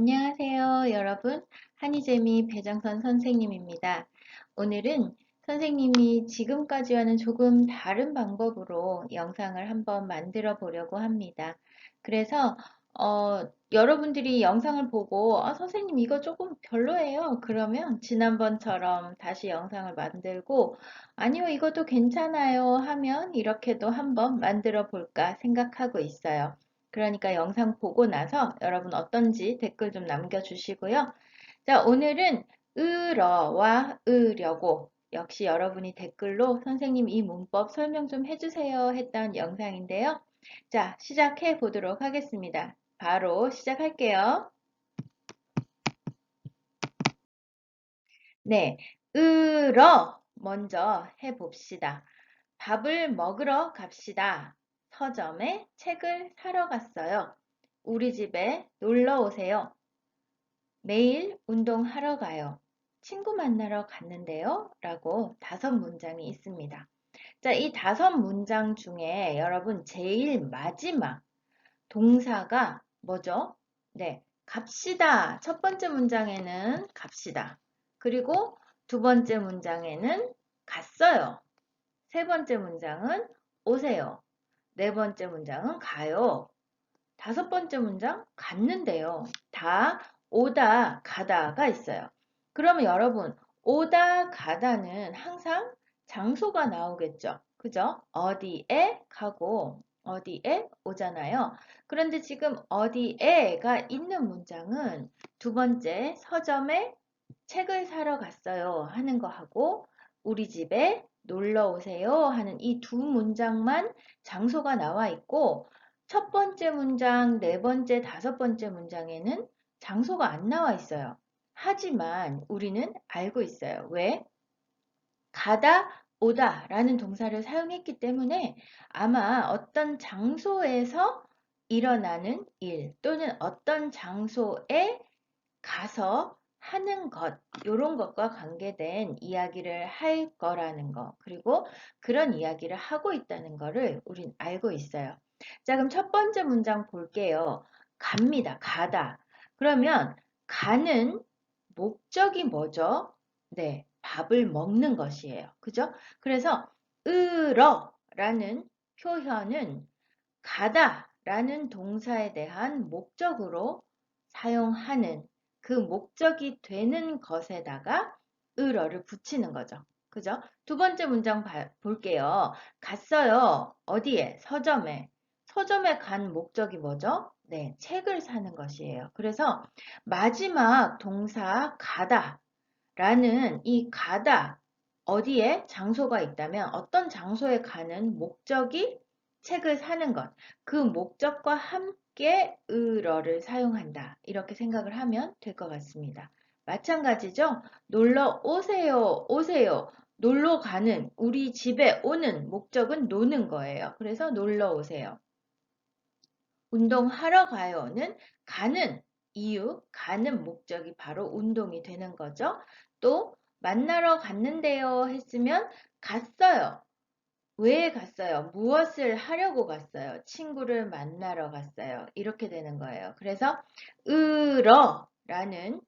안녕하세요, 여러분. 한이재미 배정선 선생님입니다. 오늘은 선생님이 지금까지와는 조금 다른 방법으로 영상을 한번 만들어 보려고 합니다. 그래서 어, 여러분들이 영상을 보고 아, 선생님 이거 조금 별로예요. 그러면 지난번처럼 다시 영상을 만들고 아니요 이것도 괜찮아요 하면 이렇게도 한번 만들어 볼까 생각하고 있어요. 그러니까 영상 보고 나서 여러분 어떤지 댓글 좀 남겨주시고요. 자, 오늘은 으러와 으려고 역시 여러분이 댓글로 선생님 이 문법 설명 좀 해주세요 했던 영상인데요. 자, 시작해 보도록 하겠습니다. 바로 시작할게요. 네, 으러 먼저 해봅시다. 밥을 먹으러 갑시다. 서점에 책을 사러 갔어요. 우리 집에 놀러 오세요. 매일 운동하러 가요. 친구 만나러 갔는데요. 라고 다섯 문장이 있습니다. 자, 이 다섯 문장 중에 여러분 제일 마지막 동사가 뭐죠? 네, 갑시다. 첫 번째 문장에는 갑시다. 그리고 두 번째 문장에는 갔어요. 세 번째 문장은 오세요. 네 번째 문장은 가요. 다섯 번째 문장 갔는데요. 다 오다 가다가 있어요. 그러면 여러분 오다 가다는 항상 장소가 나오겠죠. 그죠? 어디에 가고 어디에 오잖아요. 그런데 지금 어디에가 있는 문장은 두 번째 서점에 책을 사러 갔어요 하는 거하고 우리 집에 놀러 오세요 하는 이 두 문장만 장소가 나와 있고 첫 번째 문장, 네 번째, 다섯 번째 문장에는 장소가 안 나와 있어요. 하지만 우리는 알고 있어요. 왜? 가다, 오다 라는 동사를 사용했기 때문에 아마 어떤 장소에서 일어나는 일 또는 어떤 장소에 가서 하는 것, 이런 것과 관계된 이야기를 할 거라는 거, 그리고 그런 이야기를 하고 있다는 거를 우린 알고 있어요. 자, 그럼 첫 번째 문장 볼게요. 갑니다. 가다. 그러면 가는 목적이 뭐죠? 네, 밥을 먹는 것이에요. 그죠? 그래서 으러라는 표현은 가다라는 동사에 대한 목적으로 사용하는 그 목적이 되는 것에다가 을어를 붙이는 거죠. 그죠? 두 번째 문장 봐, 볼게요. 갔어요. 어디에? 서점에. 서점에 간 목적이 뭐죠? 네, 책을 사는 것이에요. 그래서 마지막 동사 가다 라는 이 가다 어디에 장소가 있다면 어떤 장소에 가는 목적이 책을 사는 것. 그 목적과 함께 쉽게 으러를 사용한다. 이렇게 생각을 하면 될 것 같습니다. 마찬가지죠? 놀러 오세요, 오세요. 놀러 가는, 우리 집에 오는 목적은 노는 거예요. 그래서 놀러 오세요. 운동하러 가요는 가는 이유, 가는 목적이 바로 운동이 되는 거죠. 또 만나러 갔는데요 했으면 갔어요. 왜 갔어요? 무엇을 하려고 갔어요? 친구를 만나러 갔어요. 이렇게 되는 거예요. 그래서 으러라는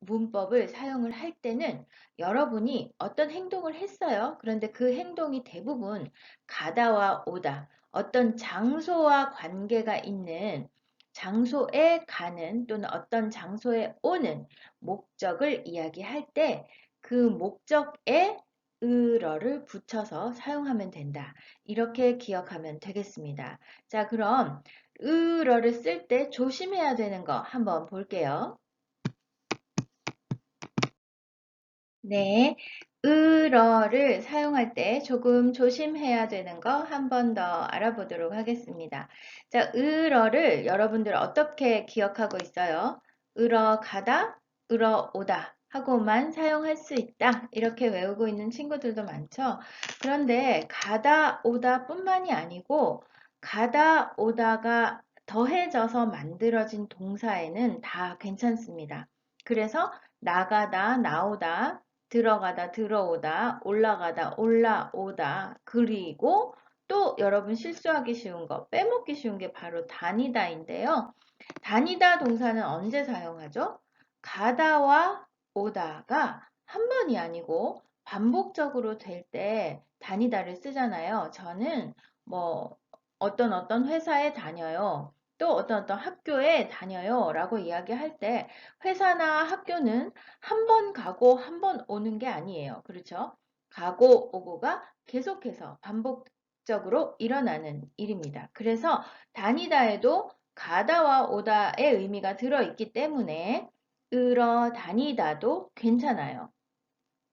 문법을 사용을 할 때는 여러분이 어떤 행동을 했어요. 그런데 그 행동이 대부분 가다와 오다, 어떤 장소와 관계가 있는 장소에 가는 또는 어떤 장소에 오는 목적을 이야기할 때 그 목적에 으러를 붙여서 사용하면 된다. 이렇게 기억하면 되겠습니다. 자, 그럼 으러를 쓸 때 조심해야 되는 거 한번 볼게요. 네, 으러를 사용할 때 조금 조심해야 되는 거 한 번 더 알아보도록 하겠습니다. 자, 으러를 여러분들 어떻게 기억하고 있어요? 으러 가다, 으러 오다. 하고만 사용할 수 있다. 이렇게 외우고 있는 친구들도 많죠. 그런데 가다 오다 뿐만이 아니고 가다 오다가 더해져서 만들어진 동사에는 다 괜찮습니다. 그래서 나가다 나오다 들어가다 들어오다 올라가다 올라오다 그리고 또 여러분 실수하기 쉬운 거 빼먹기 쉬운 게 바로 다니다인데요. 다니다 동사는 언제 사용하죠? 가다와 오다가 한 번이 아니고 반복적으로 될 때 다니다를 쓰잖아요. 저는 뭐 어떤 어떤 회사에 다녀요. 또 어떤 어떤 학교에 다녀요 라고 이야기할 때 회사나 학교는 한 번 가고 한 번 오는 게 아니에요. 그렇죠? 가고 오고가 계속해서 반복적으로 일어나는 일입니다. 그래서 다니다에도 가다와 오다의 의미가 들어있기 때문에 으러 다니다도 괜찮아요.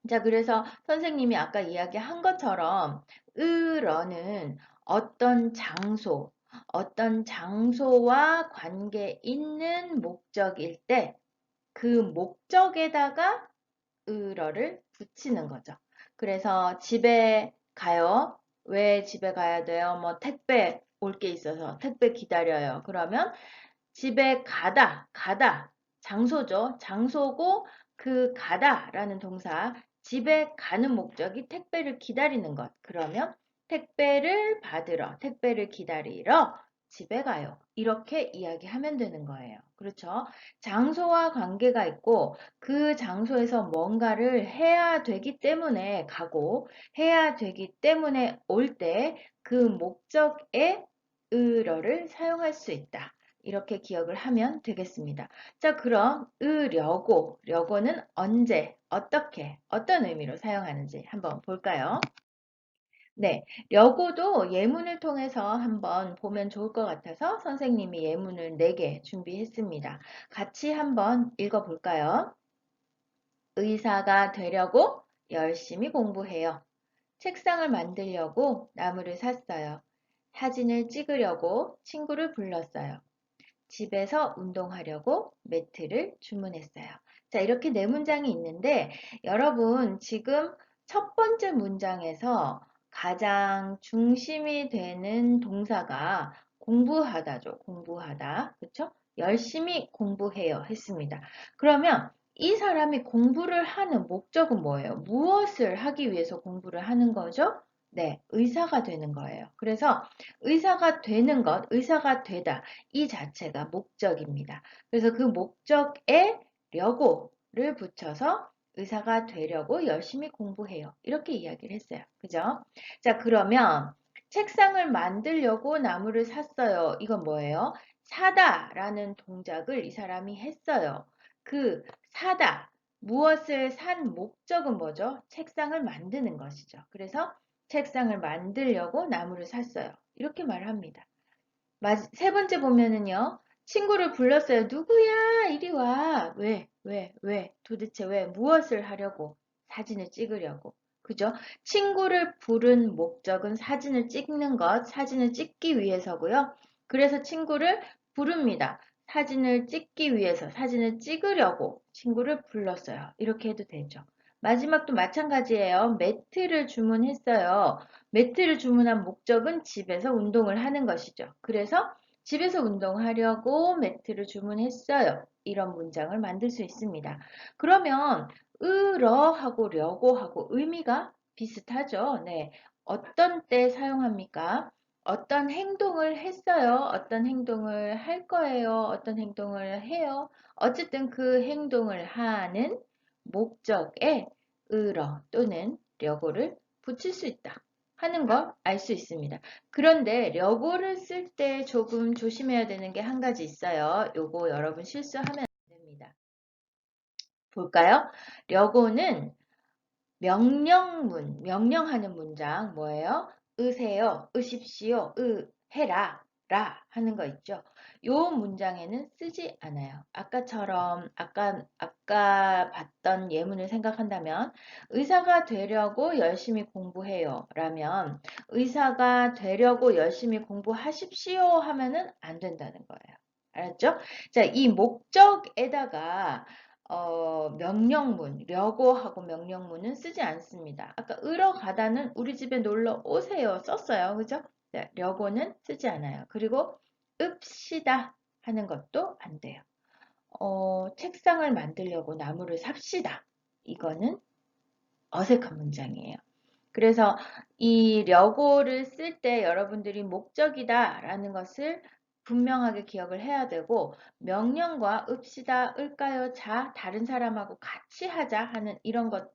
자, 그래서 선생님이 아까 이야기한 것처럼 으러는 어떤 장소, 어떤 장소와 관계 있는 목적일 때 그 목적에다가 으러를 붙이는 거죠. 그래서 집에 가요. 왜 집에 가야 돼요? 뭐 택배 올 게 있어서 택배 기다려요. 그러면 집에 가다, 가다, 장소죠. 장소고 그 가다라는 동사, 집에 가는 목적이 택배를 기다리는 것. 그러면 택배를 받으러, 택배를 기다리러 집에 가요. 이렇게 이야기하면 되는 거예요. 그렇죠? 장소와 관계가 있고 그 장소에서 뭔가를 해야 되기 때문에 가고 해야 되기 때문에 올 때 그 목적에 으러를 사용할 수 있다. 이렇게 기억을 하면 되겠습니다. 자, 그럼 으려고, 려고는 언제, 어떻게, 어떤 의미로 사용하는지 한번 볼까요? 네, 려고도 예문을 통해서 한번 보면 좋을 것 같아서 선생님이 예문을 4개 준비했습니다. 같이 한번 읽어볼까요? 의사가 되려고 열심히 공부해요. 책상을 만들려고 나무를 샀어요. 사진을 찍으려고 친구를 불렀어요. 집에서 운동하려고 매트를 주문했어요. 자, 이렇게 네 문장이 있는데 여러분 지금 첫 번째 문장에서 가장 중심이 되는 동사가 공부하다죠. 공부하다. 그렇죠? 열심히 공부해요. 했습니다. 그러면 이 사람이 공부를 하는 목적은 뭐예요? 무엇을 하기 위해서 공부를 하는 거죠? 네, 의사가 되는 거예요. 그래서 의사가 되는 것, 의사가 되다 이 자체가 목적입니다. 그래서 그 목적에 려고를 붙여서 의사가 되려고 열심히 공부해요. 이렇게 이야기를 했어요. 그죠? 자, 그러면 책상을 만들려고 나무를 샀어요. 이건 뭐예요? 사다라는 동작을 이 사람이 했어요. 그 사다, 무엇을 산 목적은 뭐죠? 책상을 만드는 것이죠. 그래서 책상을 만들려고 나무를 샀어요. 이렇게 말합니다. 세 번째 보면은요. 친구를 불렀어요. 누구야? 이리 와. 왜? 왜? 왜? 도대체 왜? 무엇을 하려고? 사진을 찍으려고. 그죠? 친구를 부른 목적은 사진을 찍는 것, 사진을 찍기 위해서고요. 그래서 친구를 부릅니다. 사진을 찍기 위해서, 사진을 찍으려고 친구를 불렀어요. 이렇게 해도 되죠. 마지막도 마찬가지예요. 매트를 주문했어요. 매트를 주문한 목적은 집에서 운동을 하는 것이죠. 그래서 집에서 운동하려고 매트를 주문했어요. 이런 문장을 만들 수 있습니다. 그러면 으러 하고 려고 하고 의미가 비슷하죠. 네. 어떤 때 사용합니까? 어떤 행동을 했어요. 어떤 행동을 할 거예요. 어떤 행동을 해요. 어쨌든 그 행동을 하는 목적에 으러 또는 려고를 붙일 수 있다 하는 걸 알 수 있습니다. 그런데 려고를 쓸 때 조금 조심해야 되는 게 한 가지 있어요. 요거 여러분 실수하면 안 됩니다. 볼까요? 려고는 명령문, 명령하는 문장 뭐예요? 으세요, 으십시오, 으, 해라, 라 하는 거 있죠. 요 문장에는 쓰지 않아요. 아까처럼 아까 아까 봤던 예문을 생각한다면 의사가 되려고 열심히 공부해요. 라면 의사가 되려고 열심히 공부하십시오 하면은 안 된다는 거예요. 알았죠? 자, 이 목적에다가 어, 명령문, 려고 하고 명령문은 쓰지 않습니다. 아까 으러 가다는 우리 집에 놀러 오세요 썼어요. 그죠? 네, 려고는 쓰지 않아요. 그리고 읍시다 하는 것도 안 돼요. 어, 책상을 만들려고 나무를 삽시다. 이거는 어색한 문장이에요. 그래서 이 려고를 쓸 때 여러분들이 목적이다 라는 것을 분명하게 기억을 해야 되고 명령과 읍시다, 을까요, 자, 다른 사람하고 같이 하자 하는 이런 것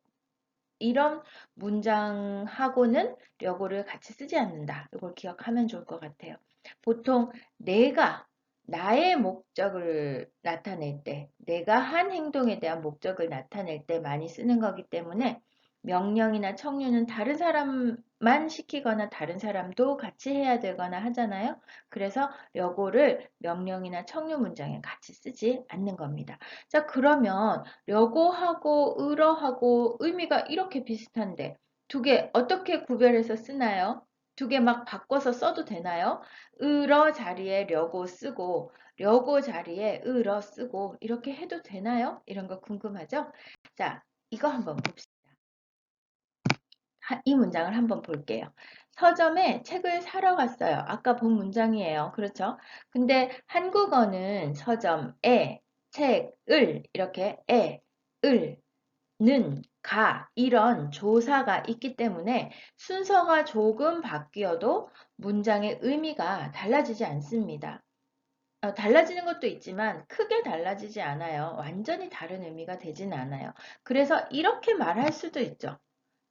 이런 문장하고는 려고를 같이 쓰지 않는다. 이걸 기억하면 좋을 것 같아요. 보통 내가 나의 목적을 나타낼 때, 내가 한 행동에 대한 목적을 나타낼 때 많이 쓰는 거기 때문에 명령이나 청유는 다른 사람만 시키거나 다른 사람도 같이 해야 되거나 하잖아요. 그래서 려고를 명령이나 청유 문장에 같이 쓰지 않는 겁니다. 자, 그러면 려고하고 으러하고 의미가 이렇게 비슷한데 두 개 어떻게 구별해서 쓰나요? 두 개 막 바꿔서 써도 되나요? 으러 자리에 려고 쓰고 려고 자리에 으러 쓰고 이렇게 해도 되나요? 이런 거 궁금하죠? 자, 이거 한번 봅시다. 이 문장을 한번 볼게요. 서점에 책을 사러 갔어요. 아까 본 문장이에요. 그렇죠? 근데 한국어는 서점에 책을 이렇게 에, 을, 는, 가 이런 조사가 있기 때문에 순서가 조금 바뀌어도 문장의 의미가 달라지지 않습니다. 어, 달라지는 것도 있지만 크게 달라지지 않아요. 완전히 다른 의미가 되진 않아요. 그래서 이렇게 말할 수도 있죠.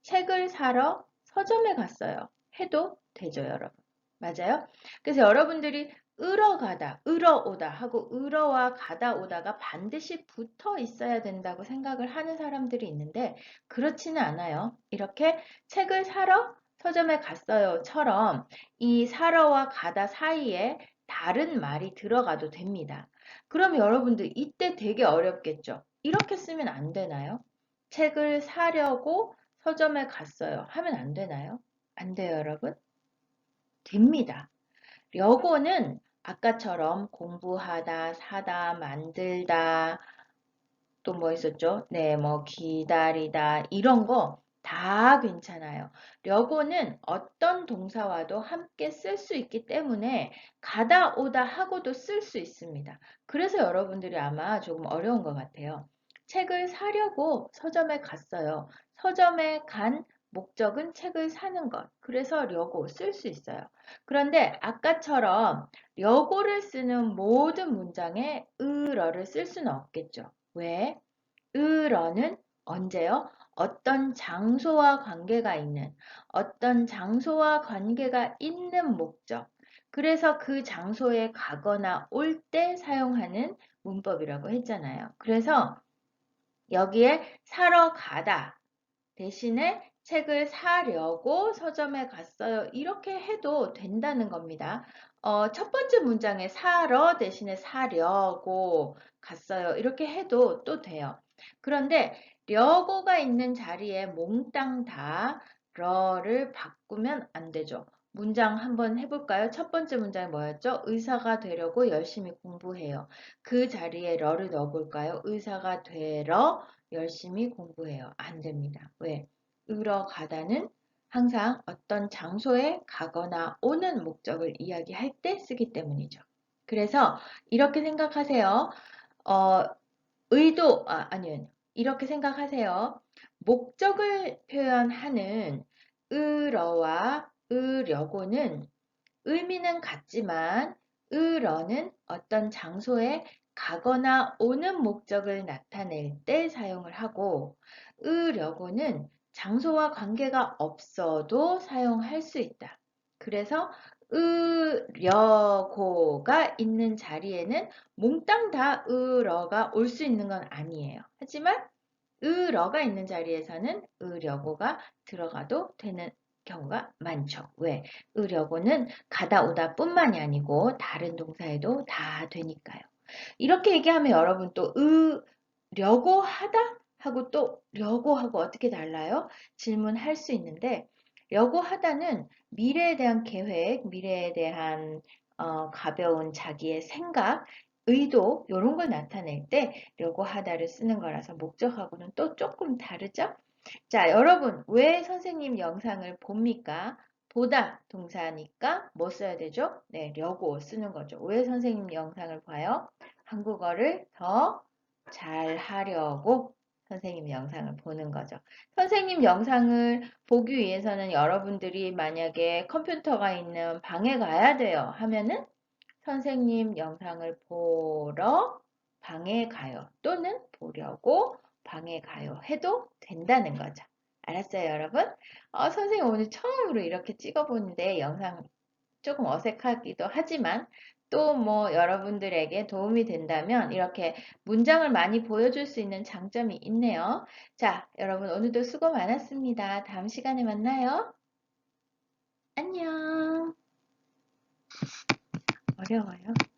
책을 사러 서점에 갔어요. 해도 되죠, 여러분. 맞아요? 그래서 여러분들이 으러 가다, 으러 오다 하고 으러와 가다 오다가 반드시 붙어 있어야 된다고 생각을 하는 사람들이 있는데 그렇지는 않아요. 이렇게 책을 사러 서점에 갔어요처럼 이 사러와 가다 사이에 다른 말이 들어가도 됩니다. 그럼 여러분들 이때 되게 어렵겠죠? 이렇게 쓰면 안 되나요? 책을 사려고 서점에 갔어요. 하면 안 되나요? 안 돼요, 여러분? 됩니다. 려고는 아까처럼 공부하다, 사다, 만들다, 또 뭐 있었죠? 네, 뭐 기다리다, 이런 거 다 괜찮아요. 려고는 어떤 동사와도 함께 쓸 수 있기 때문에 가다 오다 하고도 쓸 수 있습니다. 그래서 여러분들이 아마 조금 어려운 것 같아요. 책을 사려고 서점에 갔어요. 서점에 간 목적은 책을 사는 것. 그래서 려고 쓸 수 있어요. 그런데 아까처럼 려고를 쓰는 모든 문장에 으러를 쓸 수는 없겠죠. 왜? 으러는 언제요? 어떤 장소와 관계가 있는, 어떤 장소와 관계가 있는 목적. 그래서 그 장소에 가거나 올 때 사용하는 문법이라고 했잖아요. 그래서 여기에 사러 가다 대신에 책을 사려고 서점에 갔어요. 이렇게 해도 된다는 겁니다. 어, 첫 번째 문장에 사러 대신에 사려고 갔어요. 이렇게 해도 또 돼요. 그런데 려고가 있는 자리에 몽땅 다 러를 바꾸면 안 되죠. 문장 한번 해볼까요? 첫 번째 문장이 뭐였죠? 의사가 되려고 열심히 공부해요. 그 자리에 러를 넣어볼까요? 의사가 되러 열심히 공부해요. 안 됩니다. 왜? 으러 가다는 항상 어떤 장소에 가거나 오는 목적을 이야기할 때 쓰기 때문이죠. 그래서 이렇게 생각하세요. 어, 의도, 아, 아니요. 이렇게 생각하세요. 목적을 표현하는 으러와 으려고는 의미는 같지만 으러는 어떤 장소에 가거나 오는 목적을 나타낼 때 사용을 하고 으려고는 장소와 관계가 없어도 사용할 수 있다. 그래서 으려고가 있는 자리에는 몽땅 다 으러가 올 수 있는 건 아니에요. 하지만 으러가 있는 자리에서는 으려고가 들어가도 되는 경우가 많죠. 왜? 으려고는 가다 오다 뿐만이 아니고 다른 동사에도 다 되니까요. 이렇게 얘기하면 여러분 또 으려고 하다 하고 또 려고 하고 어떻게 달라요? 질문할 수 있는데 려고 하다는 미래에 대한 계획, 미래에 대한 어, 가벼운 자기의 생각, 의도 이런 걸 나타낼 때 려고 하다를 쓰는 거라서 목적하고는 또 조금 다르죠? 자, 여러분 왜 선생님 영상을 봅니까? 보다 동사니까 뭐 써야 되죠? 네, 려고 쓰는 거죠. 왜 선생님 영상을 봐요? 한국어를 더 잘 하려고 선생님 영상을 보는 거죠. 선생님 영상을 보기 위해서는 여러분들이 만약에 컴퓨터가 있는 방에 가야 돼요 하면은 선생님 영상을 보러 방에 가요. 또는 보려고 방에 가요. 해도 된다는 거죠. 알았어요, 여러분? 어, 선생님 오늘 처음으로 이렇게 찍어보는데 영상 조금 어색하기도 하지만 또 뭐 여러분들에게 도움이 된다면 이렇게 문장을 많이 보여줄 수 있는 장점이 있네요. 자, 여러분 오늘도 수고 많았습니다. 다음 시간에 만나요. 안녕. 어려워요.